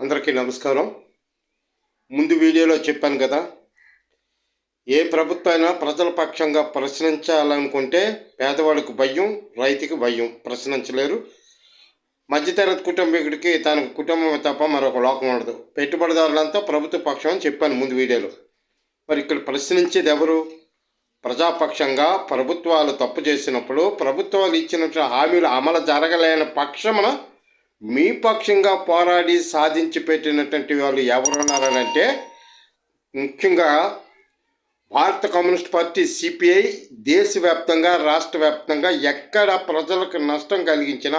అందరికీ నమస్కారం. ముందు వీడియోలో చెప్పాను కదా ఏ ప్రభుత్వమైనా ప్రజల పక్షంగా ప్రశ్నించాలనుకుంటే పేదవాడికి భయం రైతుకి భయం ప్రశ్నించలేరు. మధ్యతరగతి కుటుంబీకుడికి తన కుటుంబం తప్ప మరొక లోకం ఉండదు. పెట్టుబడిదారులంతా ప్రభుత్వ పక్షం అని చెప్పాను ముందు వీడియోలో. మరి ఇక్కడ ప్రశ్నించేది ఎవరు? ప్రజాపక్షంగా ప్రభుత్వాలు తప్పు చేసినప్పుడు ప్రభుత్వాలు ఇచ్చినటువంటి హామీలు అమలు జరగలేని పక్షమున మీ పక్షంగా పోరాడి సాధించి పెట్టినటువంటి వాళ్ళు ఎవరున్నారనంటే ముఖ్యంగా భారత కమ్యూనిస్ట్ పార్టీ సిపిఐ దేశవ్యాప్తంగా రాష్ట్ర వ్యాప్తంగా ఎక్కడ ప్రజలకు నష్టం కలిగించిన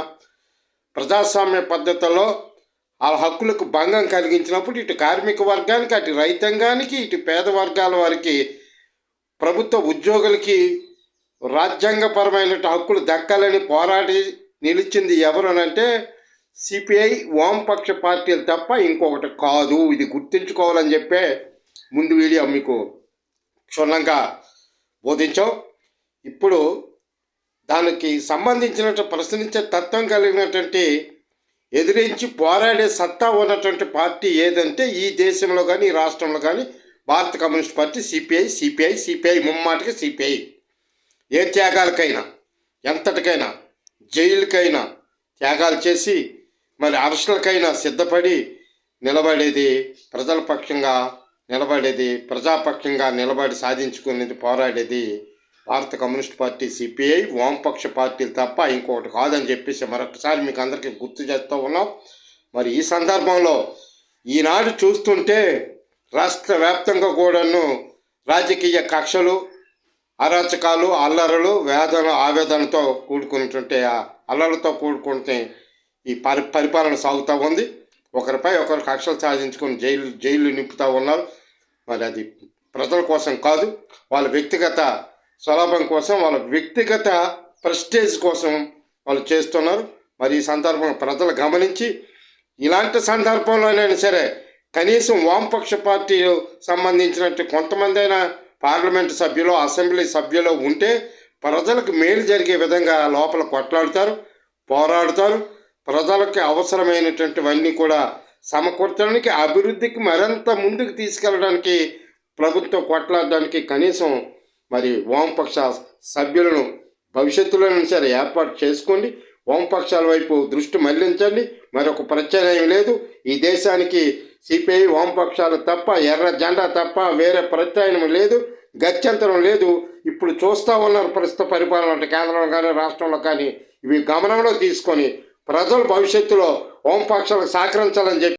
ప్రజాస్వామ్య పద్ధతిలో ఆ హక్కులకు భంగం కలిగించినప్పుడు ఇటు కార్మిక వర్గానికి అటు రైతాంగానికి ఇటు పేద వర్గాల వారికి ప్రభుత్వ ఉద్యోగులకి రాజ్యాంగపరమైన హక్కులు దక్కాలని పోరాడి నిలిచింది ఎవరనంటే సిపిఐ వామపక్ష పార్టీలు తప్ప ఇంకొకటి కాదు. ఇది గుర్తుంచుకోవాలని చెప్పే ముందు వీడియో మీకు క్షుణ్ణంగా బోధించాం. ఇప్పుడు దానికి సంబంధించినట్టు ప్రశ్నించే తత్వం కలిగినటువంటి ఎదిరించి పోరాడే సత్తా ఉన్నటువంటి పార్టీ ఏదంటే ఈ దేశంలో కానీ ఈ రాష్ట్రంలో కానీ భారత communist party CPI CPI CPI ముమ్మాటికి సిపిఐ. ఏ త్యాగాలకైనా ఎంతటికైనా జైలుకైనా త్యాగాలు చేసి మరి అరెస్టులకైనా సిద్ధపడి నిలబడేది ప్రజల పక్షంగా నిలబడేది ప్రజాపక్షంగా నిలబడి సాధించుకునేది పోరాడేది భారత కమ్యూనిస్ట్ పార్టీ సిపిఐ వామపక్ష పార్టీలు తప్ప ఇంకొకటి కాదని చెప్పేసి మరొకసారి మీకు అందరికీ గుర్తు చేస్తూ ఉన్నాం. మరి ఈ సందర్భంలో ఈనాడు చూస్తుంటే రాష్ట్ర వ్యాప్తంగా కూడాను రాజకీయ కక్షలు అరాచకాలు అల్లరలు వేదన ఆవేదనతో కూడుకున్నటువంటి ఆ అల్లలతో కూడుకుంటే ఈ పరి పరిపాలన సాగుతూ ఉంది. ఒకరిపై ఒకరు కక్షలు సాధించుకొని జైలు జైలు నింపుతూ ఉన్నారు. మరి అది ప్రజల కోసం కాదు వాళ్ళ వ్యక్తిగత స్వలాభం కోసం వాళ్ళ వ్యక్తిగత ప్రెస్టేజ్ కోసం వాళ్ళు చేస్తున్నారు. మరి ఈ సందర్భం ప్రజలు గమనించి ఇలాంటి సందర్భంలోనైనా సరే కనీసం వామపక్ష పార్టీలు సంబంధించినట్టు కొంతమంది అయినా పార్లమెంటు సభ్యులు అసెంబ్లీ సభ్యులు ఉంటే ప్రజలకు మేలు జరిగే విధంగా లోపల కొట్లాడుతారు పోరాడుతారు. ప్రజలకు అవసరమైనటువంటివన్నీ కూడా సమకూర్చడానికి అభివృద్ధికి మరింత ముందుకు తీసుకెళ్ళడానికి ప్రభుత్వం కొట్లాడడానికి కనీసం మరి వామపక్ష సభ్యులను భవిష్యత్తులోనూ సరే ఏర్పాటు చేసుకోండి. వామపక్షాల వైపు దృష్టి మళ్ళించండి. మరొక ప్రత్యామ్నాయం లేదు. ఈ దేశానికి సిపిఐ వామపక్షాలు తప్ప ఎర్ర జెండా తప్ప వేరే ప్రత్యామ్నాయం లేదు. గత్యంతరం లేదు. ఇప్పుడు చూస్తూ ఉన్నారు ప్రస్తుత పరిపాలన కేంద్రంలో కానీ రాష్ట్రంలో కానీ ఇవి గమనంలో తీసుకొని ప్రజలు భవిష్యత్తులో వామపక్షాలకు సహకరించాలని చెప్పి